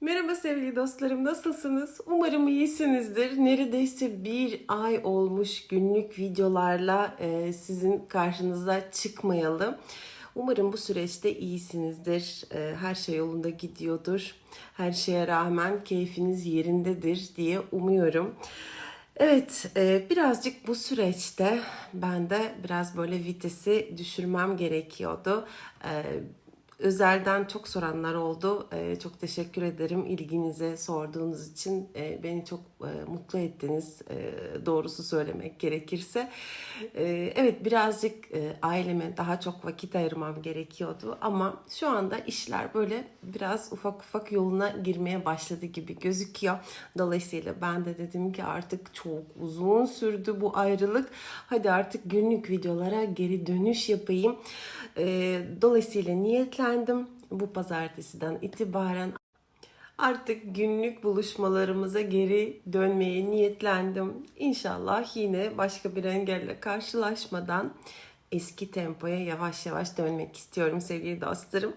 Merhaba sevgili dostlarım, nasılsınız? Umarım iyisinizdir. Neredeyse bir ay olmuş günlük videolarla e, sizin karşınıza çıkmayalı. Umarım bu süreçte iyisinizdir. E, her şey yolunda gidiyordur. Her şeye rağmen keyfiniz yerindedir diye umuyorum. Evet, e, birazcık bu süreçte ben de biraz böyle vitesi düşürmem gerekiyordu. Özelden çok soranlar oldu. Ee, çok teşekkür ederim ilginize sorduğunuz için. Ee, beni çok e, mutlu ettiniz. Ee, doğrusu söylemek gerekirse. Ee, evet birazcık e, aileme daha çok vakit ayırmam gerekiyordu. Ama şu anda işler böyle biraz ufak ufak yoluna girmeye başladı gibi gözüküyor. Dolayısıyla ben de dedim ki artık çok uzun sürdü bu ayrılık. Hadi artık günlük videolara geri dönüş yapayım. Ee, dolayısıyla niyetlendim. Bu pazartesiden itibaren artık günlük buluşmalarımıza geri dönmeye niyetlendim. İnşallah yine başka bir engelle karşılaşmadan eski tempoya yavaş yavaş dönmek istiyorum sevgili dostlarım.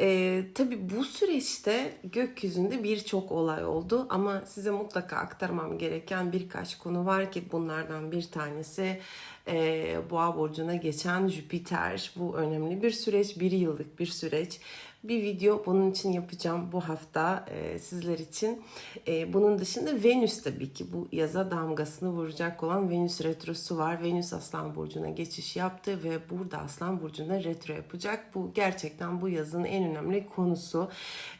Ee, tabii bu süreçte gökyüzünde birçok olay oldu ama size mutlaka aktarmam gereken birkaç konu var ki bunlardan bir tanesi e, Boğa burcuna geçen Jüpiter. Bu önemli bir süreç, bir yıllık bir süreç. Bir video bunun için yapacağım bu hafta e, sizler için. E, bunun dışında Venüs tabii ki bu yaza damgasını vuracak olan Venüs retrosu var. Venüs Aslan Burcu'na geçiş yaptı ve burada Aslan Burcu'na retro yapacak. Bu gerçekten bu yazın en önemli konusu.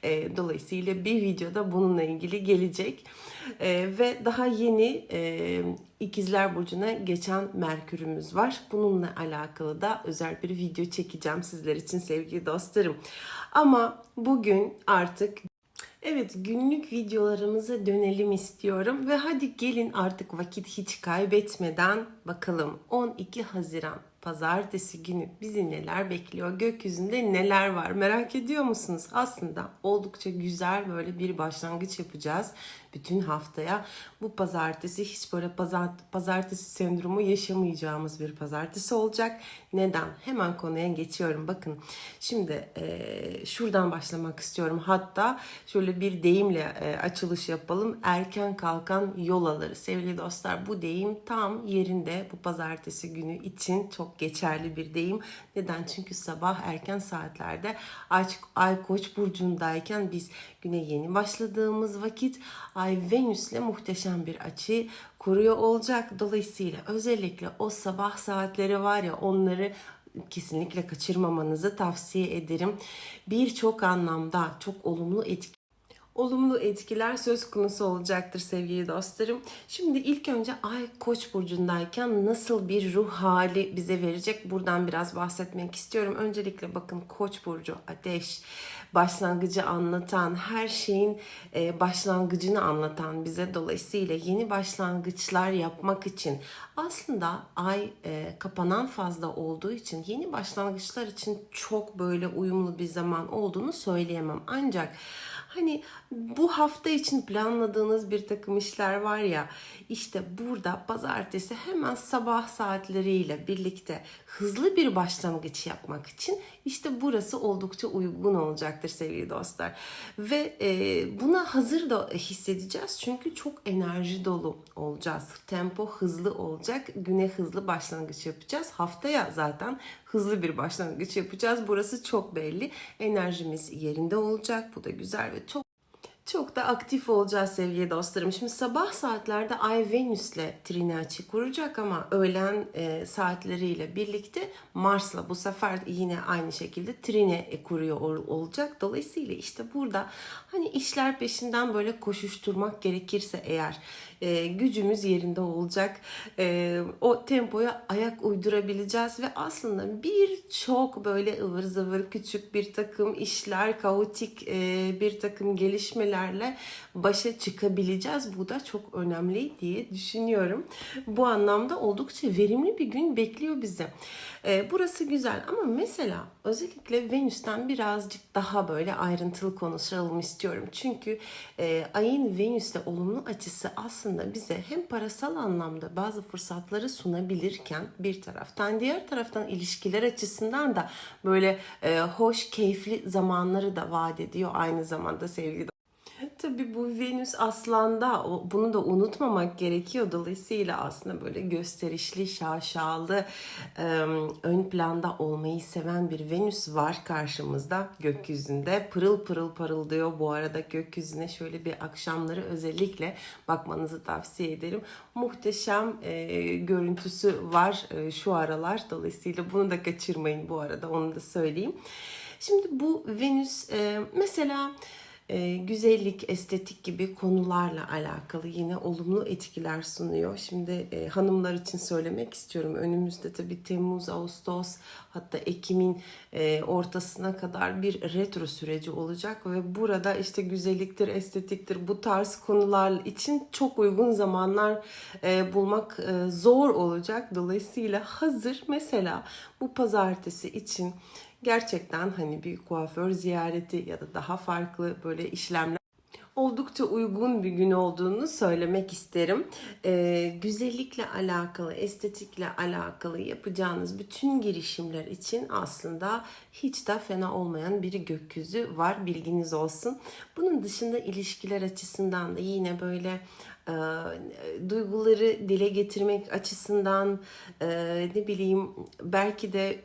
E, dolayısıyla bir videoda bununla ilgili gelecek. E, ve daha yeni e, İkizler Burcu'na geçen Merkür'ümüz var. Bununla alakalı da özel bir video çekeceğim sizler için sevgili dostlarım. Ama bugün artık Evet günlük videolarımıza dönelim istiyorum ve hadi gelin artık vakit hiç kaybetmeden bakalım 12 Haziran pazartesi günü bizi neler bekliyor? Gökyüzünde neler var? Merak ediyor musunuz? Aslında oldukça güzel böyle bir başlangıç yapacağız bütün haftaya. Bu pazartesi hiç böyle pazar, pazartesi sendromu yaşamayacağımız bir pazartesi olacak. Neden? Hemen konuya geçiyorum. Bakın şimdi e, şuradan başlamak istiyorum. Hatta şöyle bir deyimle e, açılış yapalım. Erken kalkan yol alır. Sevgili dostlar bu deyim tam yerinde bu pazartesi günü için çok geçerli bir deyim. Neden? Çünkü sabah erken saatlerde Ay, Ay Koç burcundayken biz güne yeni başladığımız vakit Ay Venüs'le muhteşem bir açı kuruyor olacak. Dolayısıyla özellikle o sabah saatleri var ya onları kesinlikle kaçırmamanızı tavsiye ederim. Birçok anlamda çok olumlu etki olumlu etkiler söz konusu olacaktır sevgili dostlarım. Şimdi ilk önce Ay Koç burcundayken nasıl bir ruh hali bize verecek? Buradan biraz bahsetmek istiyorum. Öncelikle bakın Koç burcu ateş başlangıcı anlatan, her şeyin e, başlangıcını anlatan bize dolayısıyla yeni başlangıçlar yapmak için aslında ay e, kapanan fazla olduğu için yeni başlangıçlar için çok böyle uyumlu bir zaman olduğunu söyleyemem. Ancak Hani bu hafta için planladığınız bir takım işler var ya işte burada pazartesi hemen sabah saatleriyle birlikte hızlı bir başlangıç yapmak için işte burası oldukça uygun olacaktır sevgili dostlar. Ve e, buna hazır da hissedeceğiz çünkü çok enerji dolu olacağız. Tempo hızlı olacak. Güne hızlı başlangıç yapacağız. Haftaya zaten hızlı bir başlangıç yapacağız. Burası çok belli. Enerjimiz yerinde olacak. Bu da güzel ve çok çok da aktif olacağız sevgili dostlarım. Şimdi sabah saatlerde Ay Venüs'le trine açı kuracak ama öğlen e, saatleriyle birlikte Mars'la bu sefer yine aynı şekilde trine kuruyor ol, olacak. Dolayısıyla işte burada hani işler peşinden böyle koşuşturmak gerekirse eğer e, gücümüz yerinde olacak. E, o tempoya ayak uydurabileceğiz ve aslında birçok böyle ıvır zıvır küçük bir takım işler, kaotik e, bir takım gelişmelerle başa çıkabileceğiz. Bu da çok önemli diye düşünüyorum. Bu anlamda oldukça verimli bir gün bekliyor bizi. E, burası güzel ama mesela özellikle Venüs'ten birazcık daha böyle ayrıntılı konuşalım istiyorum. Çünkü e, ayın Venüs'le olumlu açısı aslında bize hem parasal anlamda bazı fırsatları sunabilirken bir taraftan diğer taraftan ilişkiler açısından da böyle e, hoş keyifli zamanları da vaat ediyor aynı zamanda sevgili tabii bu Venüs aslanda bunu da unutmamak gerekiyor. Dolayısıyla aslında böyle gösterişli, şaşalı, ön planda olmayı seven bir Venüs var karşımızda gökyüzünde. Pırıl pırıl parıldıyor. Bu arada gökyüzüne şöyle bir akşamları özellikle bakmanızı tavsiye ederim. Muhteşem görüntüsü var şu aralar. Dolayısıyla bunu da kaçırmayın bu arada onu da söyleyeyim. Şimdi bu Venüs e, mesela e, güzellik, estetik gibi konularla alakalı yine olumlu etkiler sunuyor. Şimdi e, hanımlar için söylemek istiyorum. Önümüzde tabii Temmuz, Ağustos hatta Ekim'in e, ortasına kadar bir retro süreci olacak ve burada işte güzelliktir, estetiktir bu tarz konular için çok uygun zamanlar e, bulmak e, zor olacak. Dolayısıyla hazır mesela bu pazartesi için gerçekten hani bir kuaför ziyareti ya da daha farklı böyle işlemler oldukça uygun bir gün olduğunu söylemek isterim. Ee, güzellikle alakalı, estetikle alakalı yapacağınız bütün girişimler için aslında hiç de fena olmayan bir gökyüzü var bilginiz olsun. Bunun dışında ilişkiler açısından da yine böyle e, duyguları dile getirmek açısından e, ne bileyim belki de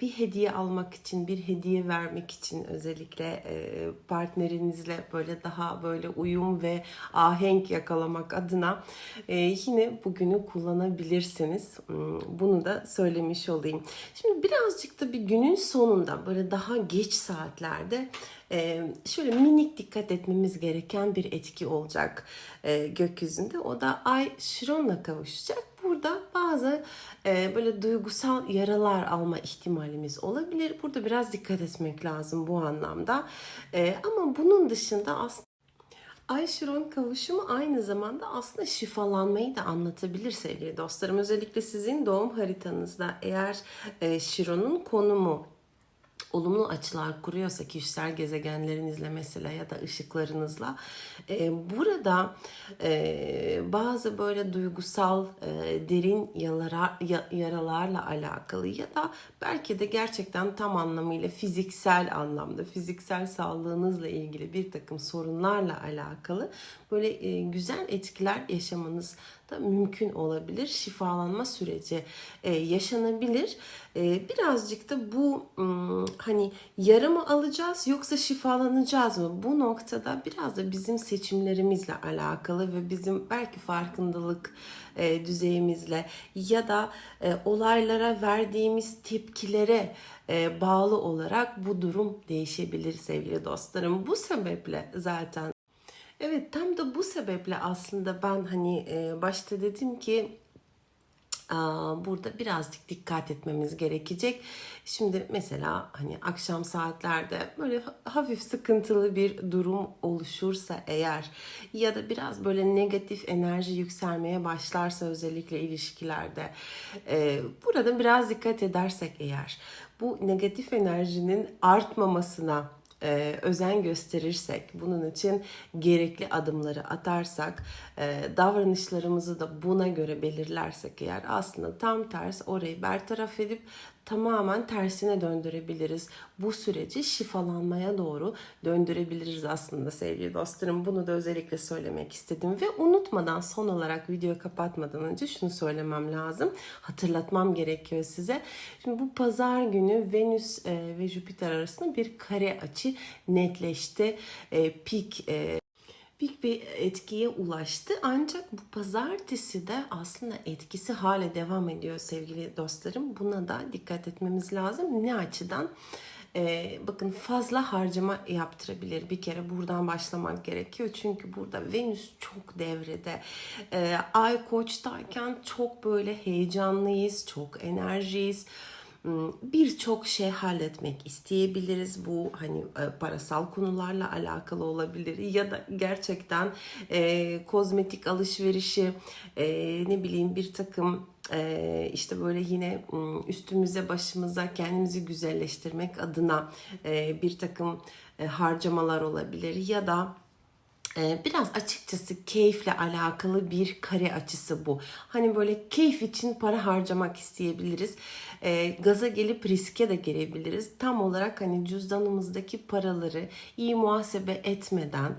bir hediye almak için, bir hediye vermek için özellikle e, partnerinizle böyle daha böyle uyum ve ahenk yakalamak adına e, yine bugünü kullanabilirsiniz. Hmm, Bunu da söylemiş olayım. Şimdi birazcık da bir günün sonunda böyle daha geç saatlerde e, şöyle minik dikkat etmemiz gereken bir etki olacak gökyüzünde. O da Ay Şiron'la kavuşacak. Burada bazı e, böyle duygusal yaralar alma ihtimalimiz olabilir. Burada biraz dikkat etmek lazım bu anlamda. E, ama bunun dışında aslında Ay Şiron kavuşumu aynı zamanda aslında şifalanmayı da anlatabilir sevgili dostlarım. Özellikle sizin doğum haritanızda eğer e, Şiron'un konumu olumlu açılar kuruyorsa kişisel gezegenlerinizle mesela ya da ışıklarınızla e, burada e, bazı böyle duygusal e, derin yalara, ya- yaralarla alakalı ya da belki de gerçekten tam anlamıyla fiziksel anlamda fiziksel sağlığınızla ilgili bir takım sorunlarla alakalı böyle e, güzel etkiler yaşamanız da mümkün olabilir. Şifalanma süreci e, yaşanabilir. E, birazcık da bu hani yara mı alacağız yoksa şifalanacağız mı? Bu noktada biraz da bizim seçimlerimizle alakalı ve bizim belki farkındalık e, düzeyimizle ya da e, olaylara verdiğimiz tepkilere e, bağlı olarak bu durum değişebilir sevgili dostlarım. Bu sebeple zaten Evet tam da bu sebeple aslında ben hani e, başta dedim ki burada birazcık dikkat etmemiz gerekecek. Şimdi mesela hani akşam saatlerde böyle hafif sıkıntılı bir durum oluşursa eğer ya da biraz böyle negatif enerji yükselmeye başlarsa özellikle ilişkilerde e, burada biraz dikkat edersek eğer bu negatif enerjinin artmamasına e, özen gösterirsek, bunun için gerekli adımları atarsak, e, davranışlarımızı da buna göre belirlersek eğer aslında tam ters orayı bertaraf edip tamamen tersine döndürebiliriz. Bu süreci şifalanmaya doğru döndürebiliriz aslında sevgili dostlarım. Bunu da özellikle söylemek istedim ve unutmadan son olarak videoyu kapatmadan önce şunu söylemem lazım. Hatırlatmam gerekiyor size. Şimdi bu pazar günü Venüs e, ve Jüpiter arasında bir kare açı netleşti. E, pik e, büyük bir etkiye ulaştı. Ancak bu pazartesi de aslında etkisi hala devam ediyor sevgili dostlarım. Buna da dikkat etmemiz lazım. Ne açıdan? Ee, bakın fazla harcama yaptırabilir. Bir kere buradan başlamak gerekiyor. Çünkü burada Venüs çok devrede. Ee, Ay koçtayken çok böyle heyecanlıyız, çok enerjiyiz birçok şey halletmek isteyebiliriz. Bu hani e, parasal konularla alakalı olabilir ya da gerçekten e, kozmetik alışverişi e, ne bileyim bir takım e, işte böyle yine hmm, üstümüze başımıza kendimizi güzelleştirmek adına e, bir takım e, harcamalar olabilir ya da ee, Biraz açıkçası keyifle alakalı bir kare açısı bu. Hani böyle keyif için para harcamak isteyebiliriz. Ee, gaza gelip riske de gelebiliriz. Tam olarak hani cüzdanımızdaki paraları iyi muhasebe etmeden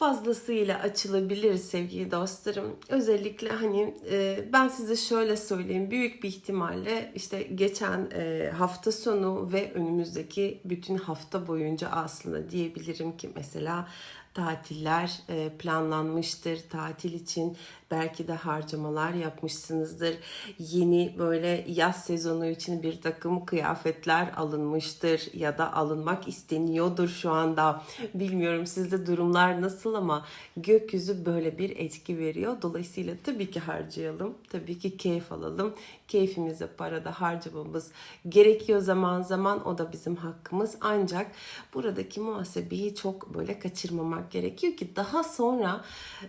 fazlasıyla açılabilir sevgili dostlarım. Özellikle hani e, ben size şöyle söyleyeyim. Büyük bir ihtimalle işte geçen e, hafta sonu ve önümüzdeki bütün hafta boyunca aslında diyebilirim ki mesela tatiller e, planlanmıştır. Tatil için belki de harcamalar yapmışsınızdır. Yeni böyle yaz sezonu için bir takım kıyafetler alınmıştır ya da alınmak isteniyordur şu anda. Bilmiyorum sizde durumlar nasıl ama gökyüzü böyle bir etki veriyor. Dolayısıyla tabii ki harcayalım. Tabii ki keyif alalım. Keyfimize parada harcamamız gerekiyor zaman zaman. O da bizim hakkımız. Ancak buradaki muhasebeyi çok böyle kaçırmamak gerekiyor ki daha sonra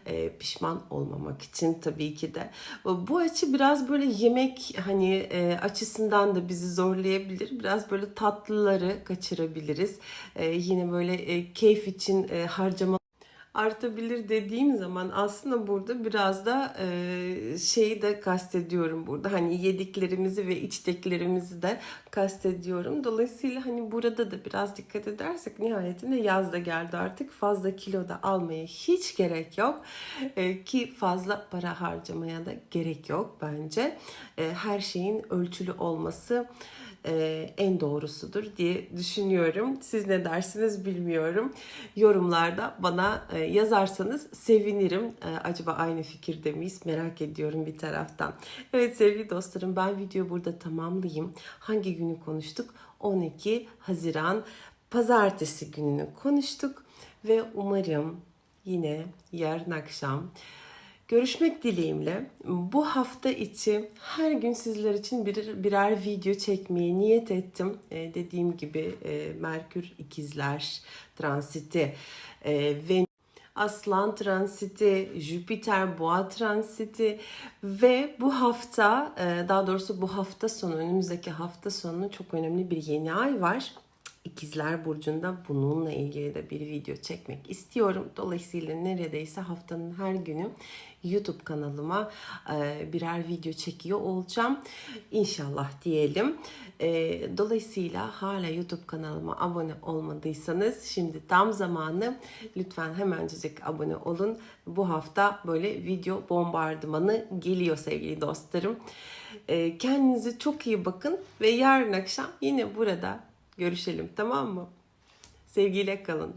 e, pişman olmamak için tabii ki de. Bu açı biraz böyle yemek hani e, açısından da bizi zorlayabilir. Biraz böyle tatlıları kaçırabiliriz. E, yine böyle e, keyif için e, harcama artabilir dediğim zaman aslında burada biraz da e, şeyi de kastediyorum burada. Hani yediklerimizi ve içtiklerimizi de kastediyorum. Dolayısıyla hani burada da biraz dikkat edersek nihayetinde yaz da geldi artık. Fazla kilo da almaya hiç gerek yok. E, ki fazla para harcamaya da gerek yok bence. E, her şeyin ölçülü olması en doğrusudur diye düşünüyorum. Siz ne dersiniz bilmiyorum. Yorumlarda bana e, yazarsanız sevinirim. E, acaba aynı fikirde miyiz? Merak ediyorum bir taraftan. Evet sevgili dostlarım ben videoyu burada tamamlayayım. Hangi günü konuştuk? 12 Haziran Pazartesi gününü konuştuk ve umarım yine yarın akşam Görüşmek dileğimle bu hafta içi her gün sizler için bir, birer video çekmeye niyet ettim. Ee, dediğim gibi e, Merkür ikizler transiti e, ve Aslan transiti, Jüpiter boğa transiti ve bu hafta e, daha doğrusu bu hafta sonu önümüzdeki hafta sonu çok önemli bir yeni ay var. İkizler Burcu'nda bununla ilgili de bir video çekmek istiyorum. Dolayısıyla neredeyse haftanın her günü YouTube kanalıma e, birer video çekiyor olacağım. İnşallah diyelim. E, Dolayısıyla hala YouTube kanalıma abone olmadıysanız şimdi tam zamanı. Lütfen hemencecik abone olun. Bu hafta böyle video bombardımanı geliyor sevgili dostlarım. E, Kendinize çok iyi bakın ve yarın akşam yine burada görüşelim tamam mı? Sevgiyle kalın.